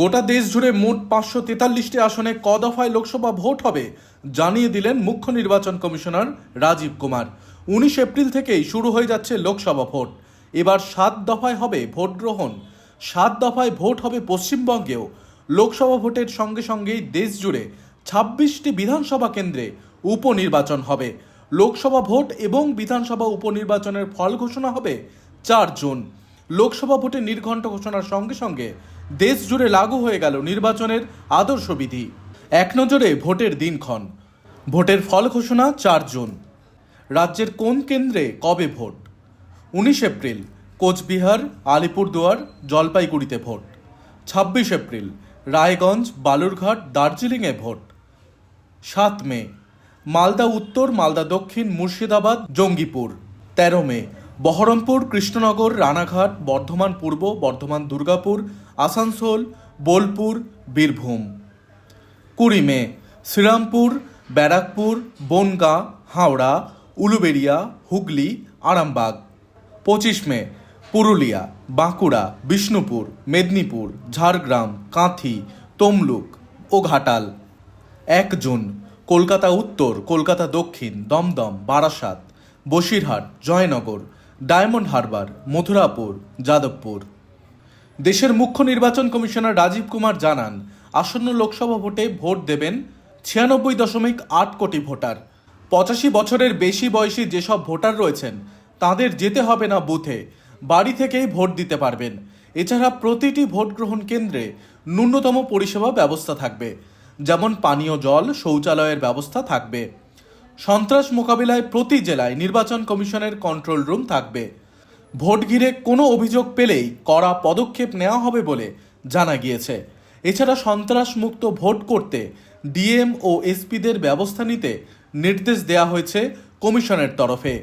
গোটা দেশ জুড়ে মোট পাঁচশো তেতাল্লিশটি আসনে ক দফায় লোকসভা ভোট হবে, জানিয়ে দিলেন মুখ্য নির্বাচন কমিশনার রাজীব কুমার। উনিশ এপ্রিল থেকেই শুরু হয়ে যাচ্ছে লোকসভা ভোট। এবার সাত দফায় হবে ভোট গ্রহণ। সাত দফায় ভোট হবে পশ্চিমবঙ্গেও। লোকসভা ভোটের সঙ্গে সঙ্গেই দেশ জুড়ে ছাব্বিশটি বিধানসভা কেন্দ্রে উপনির্বাচন হবে। লোকসভা ভোট এবং বিধানসভা উপনির্বাচনের ফল ঘোষণা হবে চার জুন। লোকসভা ভোটে নির্ঘণ্ট ঘোষণার সঙ্গে সঙ্গে দেশ জুড়ে লাগু হয়ে গেল নির্বাচনের আদর্শ বিধি। এক নজরে ভোটের দিনক্ষণ। ভোটের ফল ঘোষণা চার জুন। রাজ্যের কোন কেন্দ্রে কবে ভোট? উনিশ এপ্রিল, কোচবিহার, আলিপুরদুয়ার, জলপাইগুড়িতে ভোট। ছাব্বিশ এপ্রিল, রায়গঞ্জ, বালুরঘাট, দার্জিলিংয়ে ভোট। সাত মে, মালদা উত্তর, মালদা দক্ষিণ, মুর্শিদাবাদ, জঙ্গিপুর। তেরো মে বহরমপুর, কৃষ্ণনগর, রানাঘাট, বর্ধমান পূর্ব, বর্ধমান দুর্গাপুর, আসানসোল, বোলপুর, বীরভূম। কুড়ি মে, শ্রীরামপুর, ব্যারাকপুর, বনগাঁ, হাওড়া, উলুবেড়িয়া, হুগলি, আরামবাগ। পঁচিশ মে, পুরুলিয়া, বাঁকুড়া, বিষ্ণুপুর, মেদিনীপুর, ঝাড়গ্রাম, কাঁথি, তমলুক ও ঘাটাল। এক জুন, কলকাতা উত্তর, কলকাতা দক্ষিণ, দমদম, বারাসাত, বসিরহাট, জয়নগর ডায়মন্ড হারবার, মথুরাপুর, যাদবপুর। দেশের মুখ্য নির্বাচন কমিশনার রাজীব কুমার জানান, আসন্ন লোকসভা ভোটে ভোট দেবেন ছিয়ানব্বই দশমিক আট কোটি ভোটার। পঁচাশি বছরের বেশি বয়সী যেসব ভোটার রয়েছেন, তাদের যেতে হবে না বুথে, বাড়ি থেকেই ভোট দিতে পারবেন। এছাড়া প্রতিটি ভোট গ্রহণ কেন্দ্রে ন্যূনতম পরিষেবা ব্যবস্থা থাকবে, যেমন পানীয় জল, শৌচালয়ের ব্যবস্থা থাকবে। সন্ত্রাস মোকাবিলায় প্রতি জেলায় নির্বাচন কমিশনের কন্ট্রোল রুম থাকবে। ভোট ঘিরে কোনো অভিযোগ পেলেই কড়া পদক্ষেপ নেওয়া হবে বলে জানা গিয়েছে। এছাড়া সন্ত্রাস মুক্ত ভোট করতে ডিএম ও এসপিদের ব্যবস্থা নিতে নির্দেশ দেওয়া হয়েছে কমিশনের তরফে।